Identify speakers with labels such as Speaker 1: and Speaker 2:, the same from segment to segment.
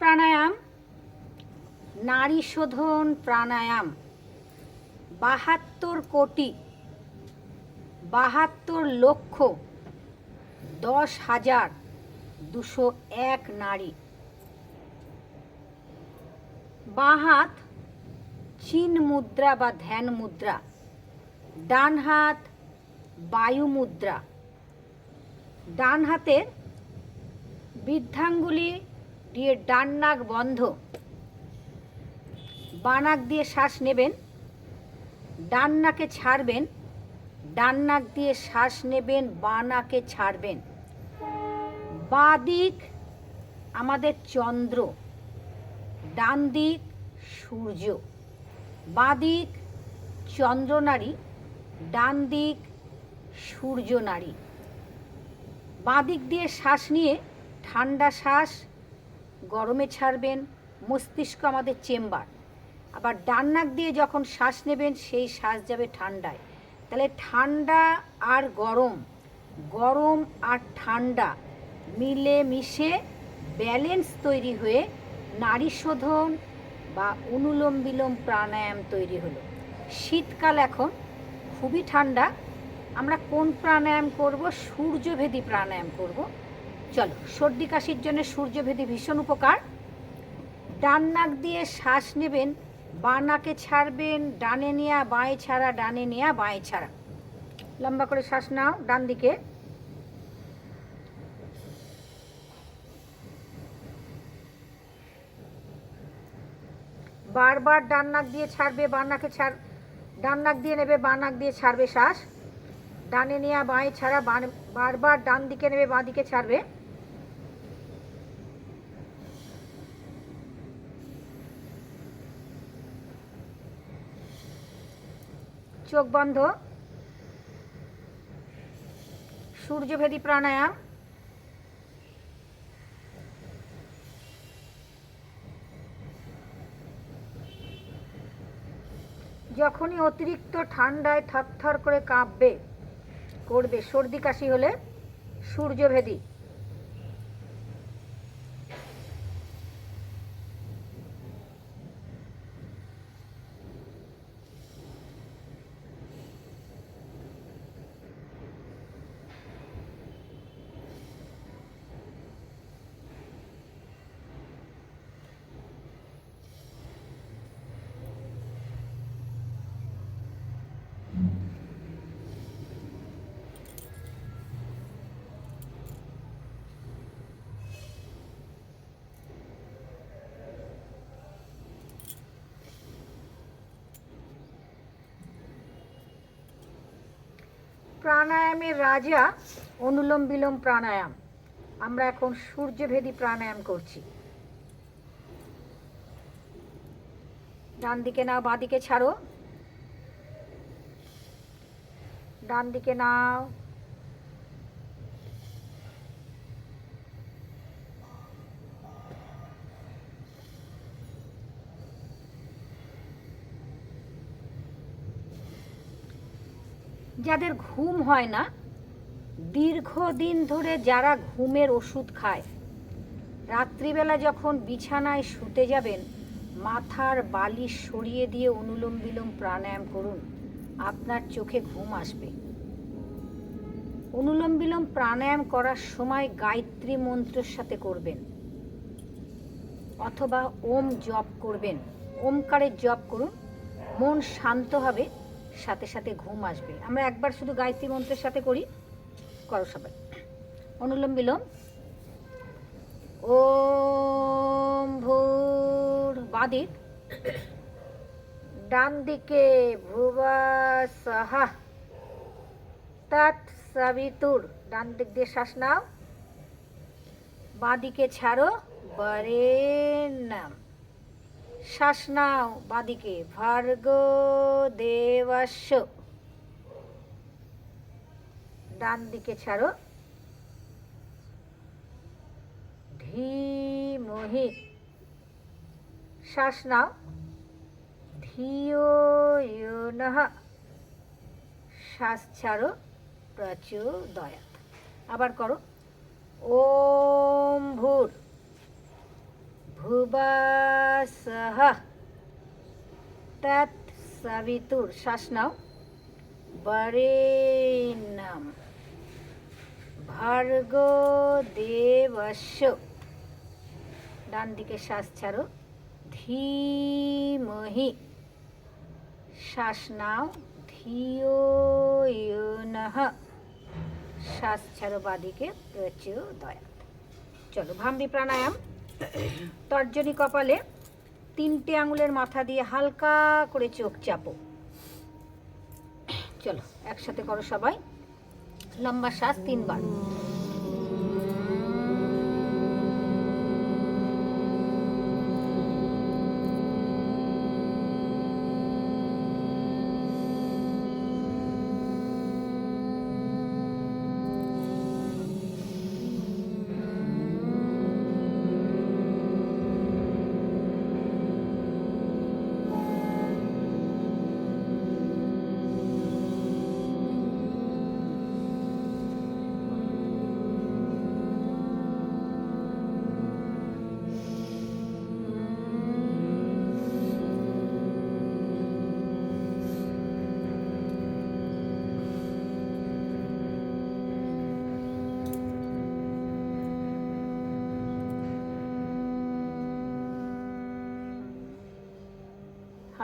Speaker 1: প্রাণায়াম, নারী শোধন প্রাণায়াম, বাহাত্তর কোটি, বাহাত্তর লক্ষ, দশ হাজার দুশো এক নারী। বাঁ হাত চিন মুদ্রা বা ধ্যান মুদ্রা ডান হাত বায়ু মুদ্রা। ডান হাতের বৃদ্ধাঙ্গুলি দিয়ে ডান নাক বন্ধ। বানাক দিয়ে শ্বাস নেবেন, ডান নাকে ছাড়বেন, ডান নাক দিয়ে শ্বাস নেবেন বানাকে ছাড়বেন। বাঁ দিক আমাদের চন্দ্র, ডান দিক সূর্য, বাঁ দিক চন্দ্রনারী ডান দিক সূর্য নারী। বাঁ দিক দিয়ে শ্বাস নিয়ে ঠান্ডা শ্বাস গরমে ছাড়বেন, মস্তিষ্ক আমাদের চেম্বার। আবার ডান নাক দিয়ে যখন শ্বাস নেবেন, সেই শ্বাস যাবে ঠান্ডায়। তাহলে ঠান্ডা আর গরম গরম আর ঠান্ডা মিলে মিশে ব্যালেন্স তৈরি হয়ে নারী শোধন বা অনুলোম বিলোম প্রাণায়াম তৈরি হলো। শীতকাল এখন খুবই ঠান্ডা। আমরা কোন প্রাণায়াম করব? সূর্যভেদী প্রাণায়াম করব। চলো, সর্দি কাশির জন্য সূর্যভেদী ভীষণ উপকার। ডান নাক দিয়ে শ্বাস নেবেন, বাঁ নাকে ছাড়বেন, ডানে নেয়া, বাঁয়ে ছাড়া, ডানে নেয়া, বাঁয়ে ছাড়া। লম্বা করে শ্বাস নাও, ডান দিকে। বারবার ডান নাক দিয়ে ছাড়বে, বাঁ নাকে ছাড়, ডান নাক দিয়ে নেবে, বাঁ নাক দিয়ে ছাড়বে শ্বাস। ডানে নেয়া, বাঁয়ে ছাড়া বারবার ডান দিকে নেবে, বাঁ দিকে ছাড়বে। চোখ বন্ধ। সূর্যভেদী প্রাণায়াম। যখনই অতিরিক্ত ঠান্ডায় থরথর করে কাঁপবে, করবে, সর্দি কাশি হলে সূর্যভেদী। প্রাণায়ামের রাজা অনুলোম বিলোম প্রাণায়াম। আমরা এখন সূর্যভেদী প্রাণায়াম করছি। ডান দিকে নাও বাঁ দিকে ছাড়ো। ডান দিকে নাও। যাদের ঘুম হয় না, দীর্ঘদিন ধরে যারা ঘুমের ওষুধ খায়, রাত্রিবেলা যখন বিছানায় শুতে যাবেন, মাথার বালিশ সরিয়ে দিয়ে অনুলোম বিলোম প্রাণায়াম করুন, আপনার চোখে ঘুম আসবে। অনুলোম বিলোম প্রাণায়াম করার সময় গায়ত্রী মন্ত্রের সাথে করবেন, অথবা ওম জপ করবেন। ওমকারের জপ করুন, মন শান্ত হবে সাথে সাথে ঘুম আসবে। আমরা একবার শুধু গায়ত্রী মন্ত্রের সাথে করি, করো সবাই। অনুলোম বিলোম। ওম ভূর বাদিক ডান দিকে ভুবা সাহা। তৎ সাবিতুর, ডান দিক দিয়ে শ্বাস নাও। বাঁ দিকে ছাড়ো, বরে নাম। শ্বাস নাও বাদিকে। ভার্গ দেবাস্য ডান দিকে ছাড়ো। ধীমহি। শ্বাস নাও শ্বাস ছাড়ো। প্রচোদয়াত আবার করো। ওম ভূর ভূ ভুর্ভুবাসহ তৎ সবিতুর শ্বাস নাও। বরেণ্যম। ভার্গো দেবস্য। ডান দিকে শ্বাস ছাড়ো। ধীমহি। শ্বাস নাও। ধিওয়নহ শ্বাস ছাড়ো বাদিকে। প্রচোদয়াত চলো ভাম্বি প্রাণায়াম। তর্জনী কপালে তিনটে আঙুলের মাথা দিয়ে হালকা করে চোখ চাপো। চলো, একসাথে করো সবাই। লম্বা শ্বাস তিনবার।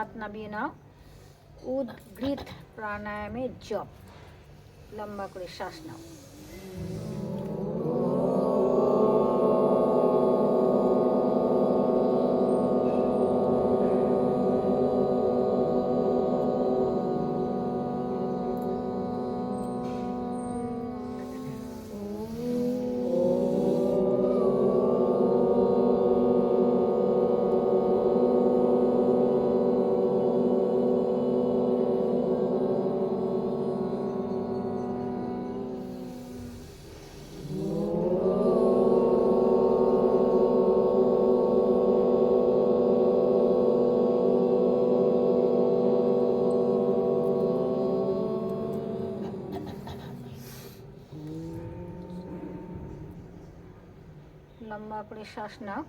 Speaker 1: হাত নামিয়ে নাও উদ্গৃত প্রাণায়ামের জপ। লম্বা করে শ্বাস নাও। করে শ্বাস নাও।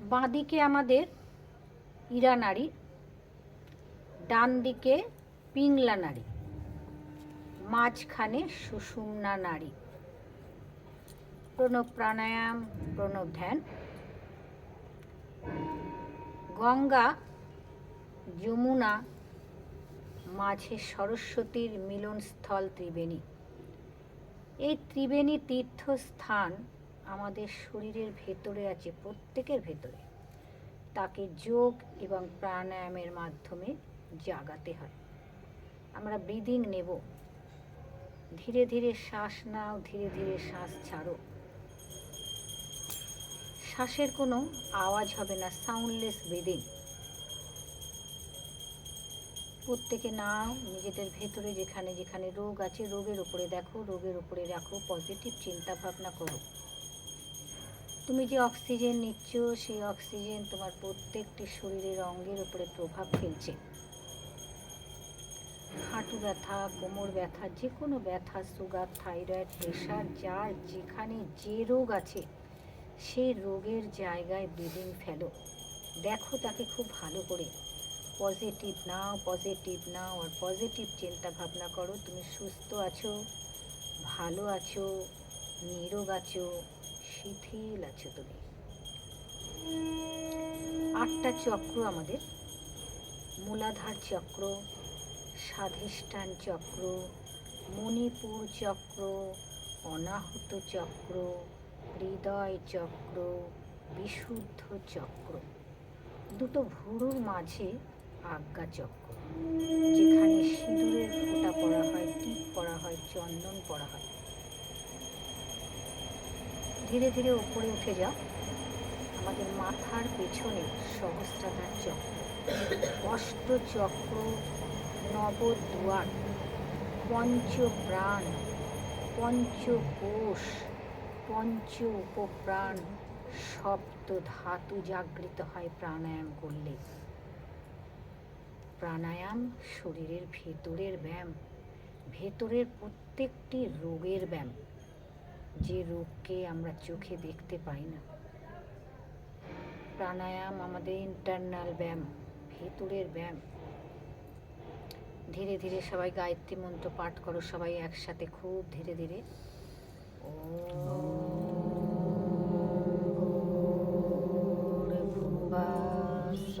Speaker 1: বাঁদিকে আমাদের ইরা নারী ডান দিকে পিংলা নারী, মাঝখানে সুষুম্না নারী। প্রণব প্রাণায়াম, প্রণব ধ্যান। গঙ্গা, যমুনা, মাঝে সরস্বতীর মিলনস্থল ত্রিবেণী। এই ত্রিবেণী তীর্থস্থান আমাদের শরীরের ভেতরে আছে, প্রত্যেকের ভেতরে। তাকে যোগ এবং প্রাণায়ামের মাধ্যমে জাগাতে হয়। আমরা ব্রিদিং নেব। ধীরে ধীরে শ্বাস নাও, ধীরে ধীরে শ্বাস ছাড়ো। শ্বাসের কোনো আওয়াজ হবে না সাউন্ডলেস ব্রিদিং প্রত্যেকে নাও, নিজেদের ভেতরে যেখানে যেখানে রোগ আছে, রোগের উপরে দেখো, রোগের উপরে রাখো পজিটিভ চিন্তা ভাবনা করো। তুমি যে অক্সিজেন নিচ্ছ, সেই অক্সিজেন তোমার প্রত্যেকটি শরীরের অঙ্গের উপরে প্রভাব ফেলছে। হাঁটু ব্যথা, কোমর ব্যথা যে কোনো ব্যথা সুগার থাইরয়েড প্রেশার যার যেখানে যে রোগ আছে সেই রোগের জায়গায় ব্লিডিং ফেলো। দেখো তাকে খুব ভালো করে। পজিটিভ নাও পজিটিভ নাও আর পজিটিভ চিন্তা ভাবনা করো। তুমি সুস্থ আছো, ভালো আছো, নিরোগ আছো, শিথিল আছো তুমি। আটটা চক্র আমাদের। মূলাধার চক্র, স্বাধিষ্ঠান চক্র, মণিপুর চক্র, অনাহত চক্র, হৃদয় চক্র, বিশুদ্ধ চক্র। দুটো ভুরুর মাঝে আজ্ঞা চক্র যেখানে সিঁদুরের ফোঁটা পড়া হয়, টিপ পড়া হয়, চন্দন পড়া হয়। ধীরে ধীরে উপরে উঠে যাও। আমাদের মাথার পেছনে সহস্রাধার চক্র অষ্ট চক্র নবদ্বার, পঞ্চপ্রাণ, পঞ্চকোষ পঞ্চ উপপ্রাণ সপ্ত ধাতু জাগৃত হয় প্রাণায়াম করলে। প্রাণায়াম শরীরের ভেতরের ব্যায়াম, ভেতরের প্রত্যেকটি রোগের ব্যায়াম। যে রোগকে আমরা চোখে দেখতে পাই না। প্রাণায়াম আমাদের ইন্টারনাল ব্যায়াম, ভেতরের ব্যায়াম। ধীরে ধীরে সবাই গায়ত্রী মন্ত্র পাঠ করো, সবাই একসাথে খুব ধীরে ধীরে। ভর্গো দেবস্য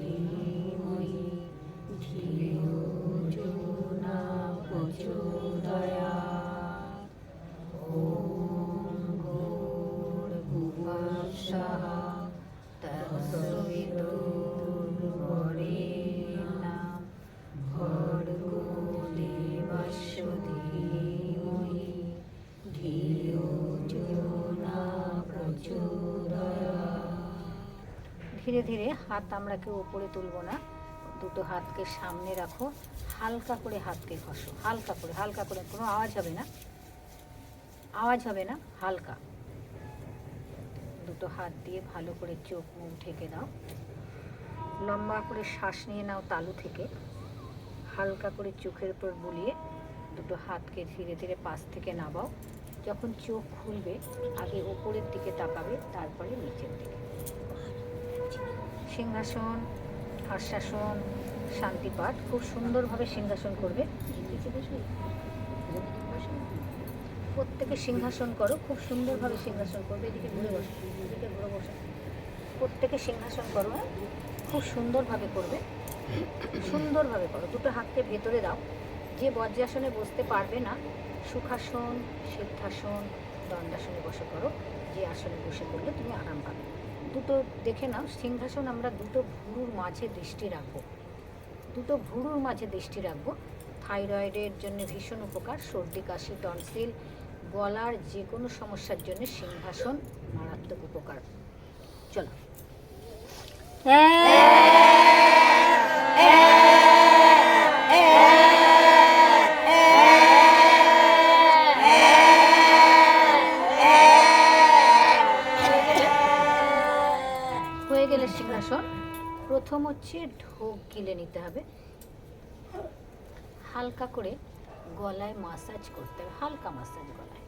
Speaker 1: ধীরে ধীরে হাত আমরা কেউ উপরে তুলব না। দুটো হাতকে সামনে রাখো। হালকা করে হাতকে ঘষো। হালকা করে হালকা করে, কোনো আওয়াজ হবে না। আওয়াজ হবে না, হালকা। দুটো হাত দিয়ে ভালো করে চোখ মুখ ঢেকে দাও। লম্বা করে শ্বাস নিয়ে নাও তালু থেকে। হালকা করে চোখের উপর বুলিয়ে দুটো হাতকে ধীরে ধীরে পাশ থেকে নামাও। যখন চোখ খুলবে, আগে ওপরের দিকে তাকাবে, তারপরে নিচের দিকে। সিংহাসন হাস্যাসন শান্তিপাঠ খুব সুন্দরভাবে সিংহাসন করবে। প্রত্যেকে সিংহাসন করো, খুব সুন্দরভাবে সিংহাসন করবে, এদিকে ঘুরে বসো, এদিকে ঘুরে বসো। প্রত্যেকে সিংহাসন করো হ্যাঁ? খুব সুন্দরভাবে করবে। সুন্দরভাবে করো, দুটো হাতকে ভেতরে দাও। যে বজ্রাসনে বসতে পারবে না, সুখাসন, সিদ্ধাসন দণ্ডাসনে বসে করো। যে আসনে বসে করলে তুমি আরাম পাবে। দুটো দেখে নাও, সিংহাসন আমরা দুটো ভুরুর মাঝে দৃষ্টি রাখব। দুটো ভুরুর মাঝে দৃষ্টি রাখব। থাইরয়েডের জন্য ভীষণ উপকার, সর্দি, কাশি, টনসিল, গলার যে কোনো সমস্যার জন্য সিংহাসন মারাত্মক উপকার। চলো। গলায় মাসাজ করতে হবে হালকা মাসাজ গলায়।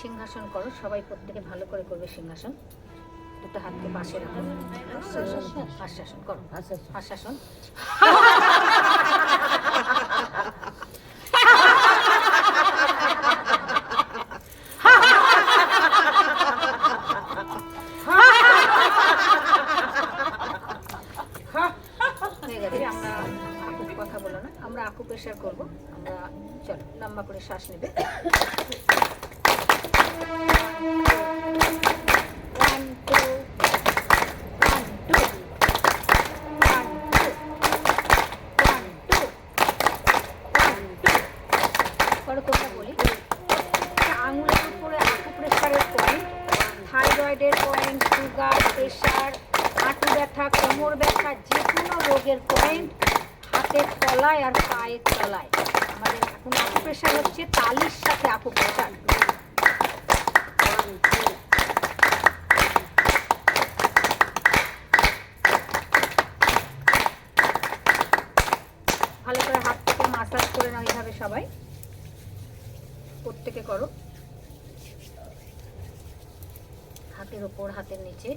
Speaker 1: সিংহাসন করো সবাই প্রত্যেকে ভালো করে করবে সিংহাসন। দুটো হাতকে পাশে রাখো। আশ্বাসন করো। আশ্বাসন। আমরা চলো লম্বা করে শ্বাস নেবে One, two. One, two. One, two. One, two. One, two. করো কোনটা বলি প্রত্যেকটা আঙুলের উপরে আকু প্রেশারের পয়েন্ট থাইরয়েডের পয়েন্ট সুগার প্রেশার হাঁটু ব্যথা কোমর ব্যথা যে কোনো রোগের পয়েন্ট হাতের তলায় আর পায়ের তলায়। আমাদের প্রেশার হচ্ছে তালির সাথে আকু প্রেশার ভালো করে হাত থেকে মাসাজ করে নাও এইভাবে সবাই। প্রত্যেকে করো। হাতের ওপর হাতের নিচে।